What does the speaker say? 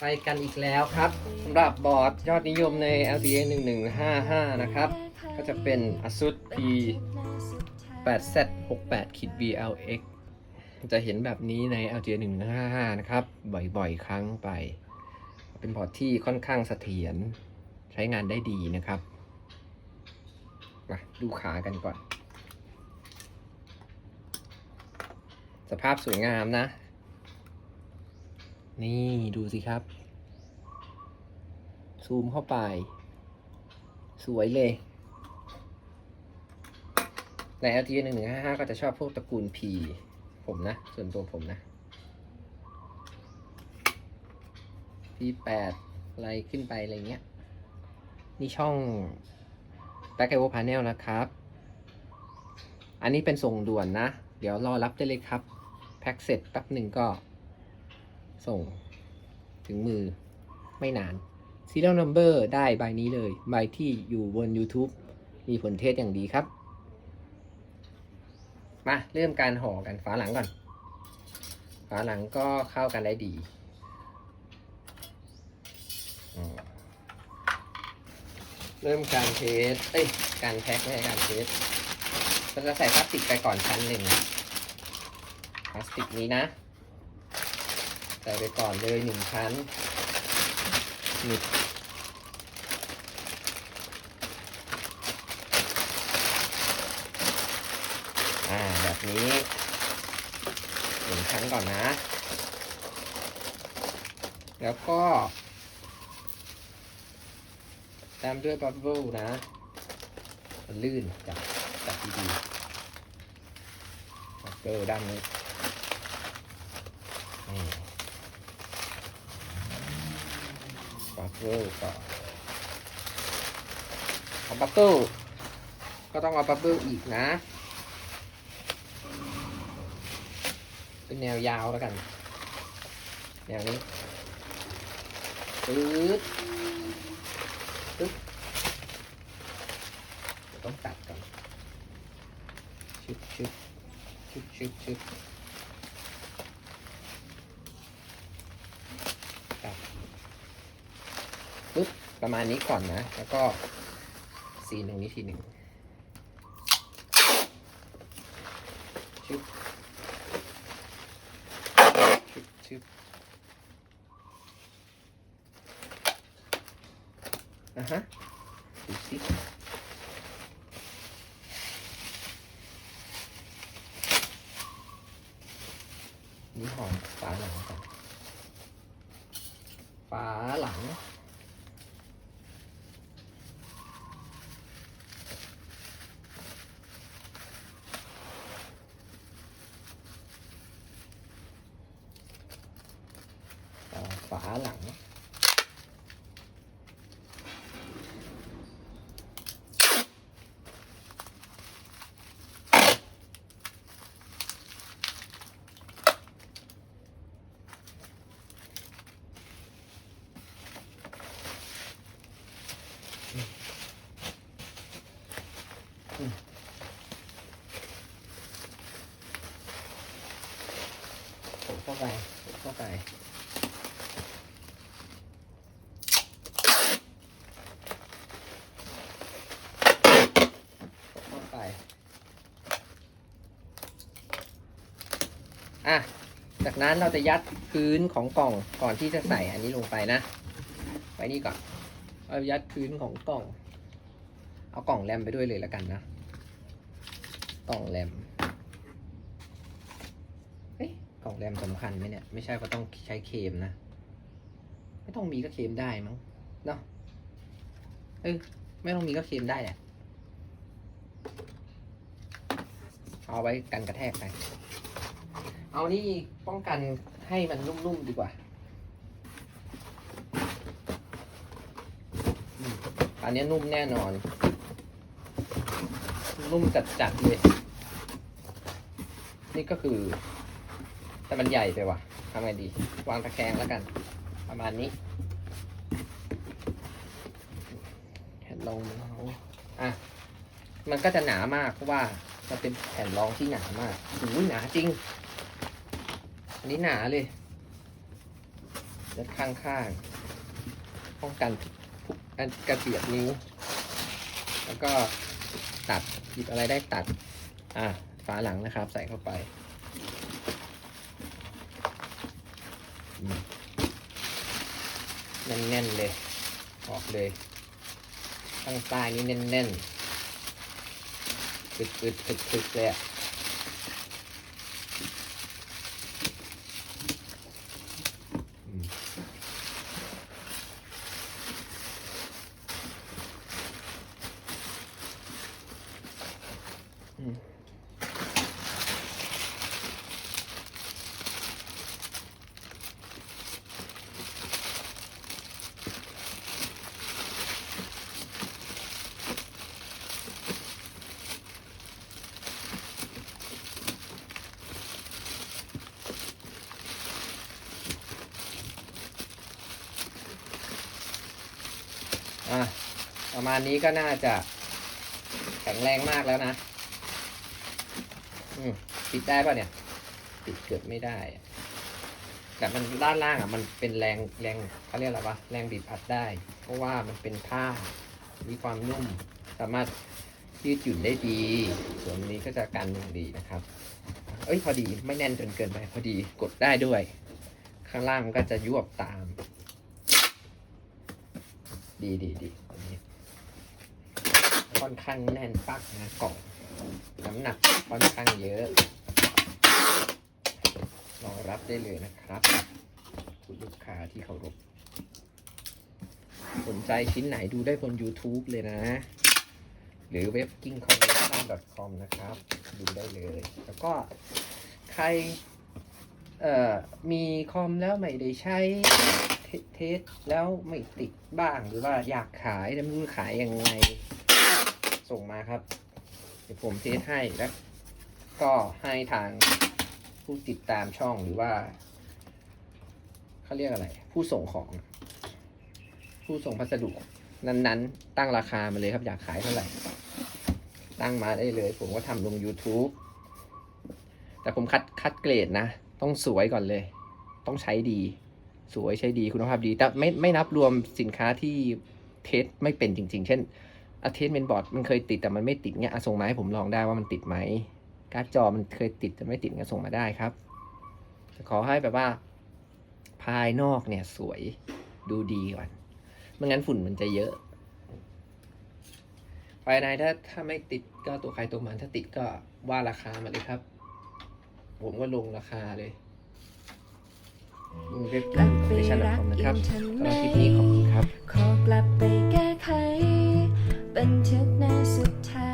ไปกันอีกแล้วครับสำหรับบอร์ดยอดนิยมใน LTA 1155 นะครับ ก็จะเป็น ASUS P 8 Z 68ขีด BLX จะเห็นแบบนี้ใน LTA 1155 นะครับ บ่อยๆ ครั้งไป เป็นบอร์ดที่ค่อนข้างเสถียรใช้งานได้ดีนะครับมาดูขากันก่อน สภาพสวยงามนะ นี่ดูสิครับ ซูมเข้าไป สวยเลย ใน LT 1 1 5 5 ก็จะชอบพวกตระกูล P ผมนะ ส่วนตัวผมนะ P8 อะไรขึ้นไป อะไรเงี้ย นี่ช่อง Back Evo Panel นะครับ อันนี้เป็นส่งด่วนนะ เดี๋ยวรอรับได้เลยครับ แพ็คเสร็จแป๊บหนึ่งก็ ส่ง ถึงมือไม่นาน Serial Number ได้ใบนี้เลยใบที่อยู่บน YouTube มีผลเทศอย่างดีครับ มาเริ่มการห่อกันฝาหลังก่อน ฝาหลังก็เข้ากันได้ดีเริ่มการเทส เอ้ย การแพ็คไม่ใช่การเทสเราจะใส่พลาสติกไปก่อนชั้นหนึ่งพลาสติกนี้นะ ส่ไปก่อนเลยหนึ่งชั้นหนึบอ่าแบบนี้หนึ่งชั้นก่อนนะ แล้วก็ตามด้วยบับเบิลนะ มันลื่นจับจับดีๆบับเบิลด้านนี้บับ เบิ้ลก็เอาบับเบิ้ลก็ต้องเอาบับเบิ้ลอีกนะ เป็นแนวยาวแล้วกัน แนวนี้ปึ๊ดปึ๊ดต้องตัดก่อนชึบชึบชึบชึบชึบ ประมาณนี้ก่อนนะ แล้วก็สีหนึ่งนี้ทีหนึ่งชึบชึบชึบอะฮะดูสินี่หอมฝาหลังก่อนฝาหลัง ต่อฝาหลัง เข้าไปเข้าไปเข้าไป อะ จากนั้นเราจะยัดพื้นของกล่องก่อนที่จะใส่อันนี้ลงไปนะ ไว้นี่ก่อน เอายัดพื้นของกล่อง เอากล่องแรมไปด้วยเลยแล้วกันนะ กล่องแรมเอ๊ะกล่องแรมสำคัญไหมเนี่ย ไม่ใช่ว่าต้องใช้เคมนะ ไม่ต้องมีก็เคมได้มั้งเนาะเออไม่ต้องมีก็เคมได้แหละเอาไว้กันกระแทกไป เอานี่ป้องกันให้มันนุ่มๆดีกว่าอันนี้นุ่มแน่นอน นุ่มจัดๆเลย นี่ก็คือ แต่มันใหญ่ไปว่ะทำไงดี วางตะแคงแล้วกัน ประมาณนี้แผ่นรองเอาอะ มันก็จะหนามากเพราะว่ามันเป็นแผ่นรองที่หนามากหูยหนาจริง อันนี้หนาเลยเและข้างๆป้องกันกอันกระเสียบนิ้วแล้วก็ตัด หยิบอะไรได้ตัด อะฝาหลังนะครับ ใส่เข้าไปแน่นๆเลย ออกเลยข้างใต้นี่แน่นๆอึดๆึดอึดอึดเลยอะอืมอืมอะ ประมาณนี้ก็น่าจะแข็งแรงมากแล้วนะ ปิดได้ป่ะเนี่ย ปิดเกือบไม่ได้ แต่มันด้านล่างอะ มันเป็นแรงแรงเขาเรียกอะไรวะแรงบีบอัดได้ เพราะว่ามันเป็นผ้ามีความนุ่ม สามารถยืดหยุ่นได้ดี ส่วนนี้ก็จะกันอย่างดีนะครับ เอ้ยพอดีไม่แน่นจนเกินไปพอดีกดได้ด้วย ข้างล่างมันก็จะยวบตาม ดีดีดีค่อนข้างแน่นปักนะกล่อง น้ำหนักค่อนข้างเยอะรองรับได้เลยนะครับ คุณลูกค้าที่เคารพสนใจชิ้นไหนดูได้บน YouTube เลยนะ หรือเว็บ k i n g c o n n e c t i o n c o m นะครับ ดูได้เลย แล้วก็ใครมีคอมแล้วไม่ได้ใช้เทสแล้วไม่ติดบ้างหรือว่าอยากขายแต่ไม่รู้ขายยังไง ส่งมาครับ ดี๋ยวผมเทสให้แล้วก็ให้ทางผู้ติดตามช่องหรือว่าเขาเรียกอะไร ผู้ส่งของ ผู้ส่งพัสดุ นั้นๆ ตั้งราคามาเลยครับอยากขายเท่าไหร่ ตั้งมาได้เลย ผมก็ทำลง YouTube แต่ผมคัดคัดเกรดนะ ต้องสวยก่อนเลย ต้องใช้ดี สวยใช้ดีคุณภาพดี แต่ไม่ไม่นับรวมสินค้าที่เทสไม่เป็นจริง ๆ เช่น อาเทสเมนบอร์ดมันเคยติดแต่มันไม่ติดเนี่ยอะส่งมาให้ผมลองได้ว่ามันติดไหมการ์ดจอมันเคยติดแต่ไม่ติดก็ส่งมาได้ครับขอให้แบบว่า ภายนอกเนี่ยสวยดูดีก่อนไม่งั้นฝุ่นมันจะเยอะภายในถ้าถ้าไม่ติดก็ตัวใครตัวมันถ้าติดก็ว่าราคามาเลยครับ ผมก็ลงราคาเลยเว็บกลับไปดิชันรักคอมนะครับสำหรับคลิปนี้ขอบคุณครับ ขอกลับไปแก้ไข บันทึกหน้าสุดท้าย